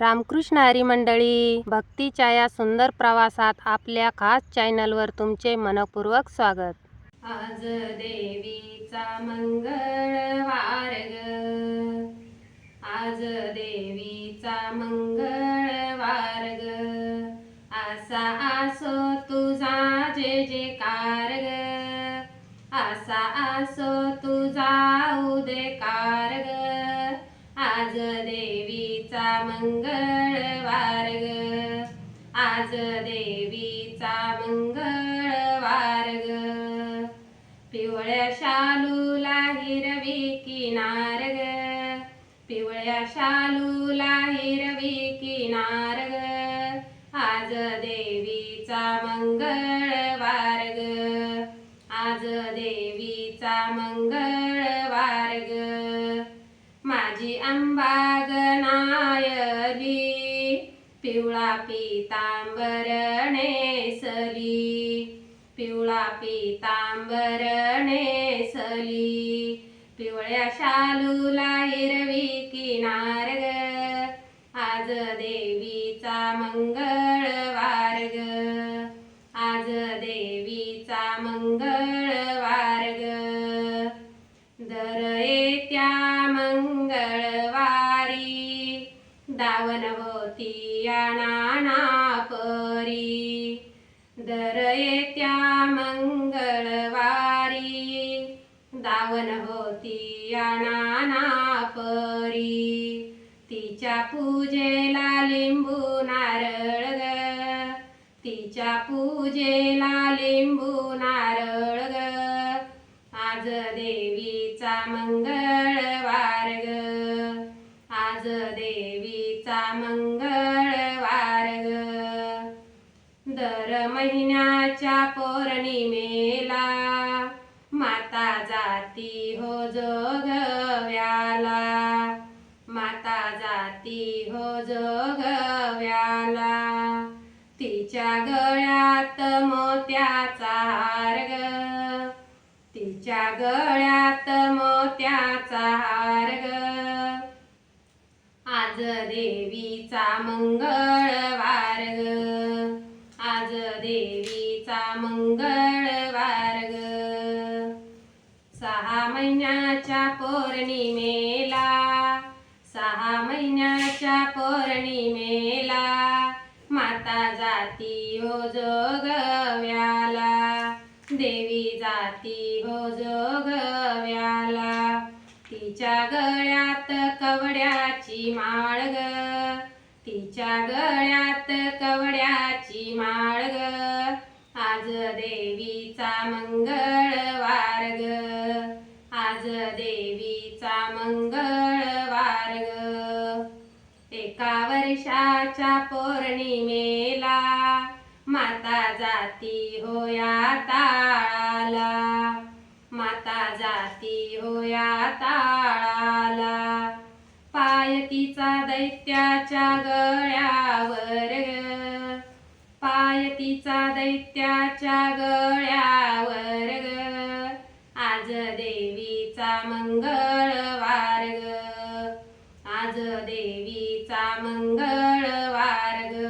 रामकृष्ण हरी मंडळी भक्तीच्या या सुंदर प्रवासात आपल्या खास चॅनलवर तुमचे मनपूर्वक स्वागत. आज देवीचा मंगळवार ग आज देवीचा मंगळवार ग असा असो तुझा जे जे कार ग असा असो तुझा उदेकार ग आज दे देवीचा मंगळवार ग पिवळ्या शालूला हिरवी किनार ग पिवळ्या शालूला हिरवी किनार ग आज देवीचा मंगळवार ग आज देवीचा मंगळवार ग माझी अंबागना पिवळा पितांबर नेसली पिवळा पितांबर नेसली पिवळ्या शालूला हिरवी किनार ग. आज देवीचा मंगळवार होती या परी दर येत्या मंगळवारी। दावन होती या परी तिच्या पूजेला लिंबू नारळ ग तिच्या पूजेला लिंबू नारळ ग आज देवीचा मंगळ महिन्याच्या पौर्णिमेला माता जाती हो जोगव्याला. माता जाती हो जोगव्याला. तिच्या गळ्यात मोत्याचा हार ग तिच्या गळ्यात मोत्याचा हार ग आज देवीचा मंगळवार ग आज देवीचा मंगळवार ग सहा महिन्याच्या पौर्णिमेला सहा महिन्याच्या पौर्णिमेला माता जाती हो जोगव्याला देवी जाती हो जोगव्याला. तिच्या गळ्यात कवड्याची माळ ग तिच्या गळ्यात कवड्याची माळ ग. आज देवीचा मंगळवार ग. आज देवीचा मंगळवार ग. एका वर्षाच्या पौर्णिमेला माता जाती होया ताळाला. माता जाती होया ताळाला. पायतीचा दैत्याच्या गळ्यावर ग. दैत्याच्या गळ्यावर ग. आज देवीचा मंगळवार ग. आज देवीचा मंगळवार ग.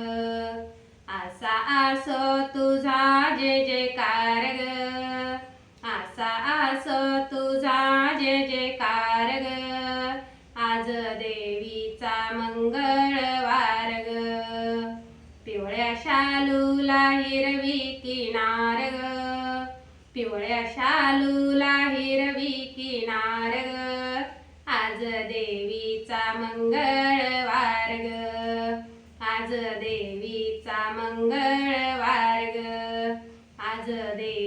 असा असो तुझा जे जयकार ग. असा असो शालूला हिरवी किनार ग. पिवळ्या शालूला हिरवी किनार ग. आज देवीचा मंगळवार ग. आज देवीचा मंगळवार ग. आज देवी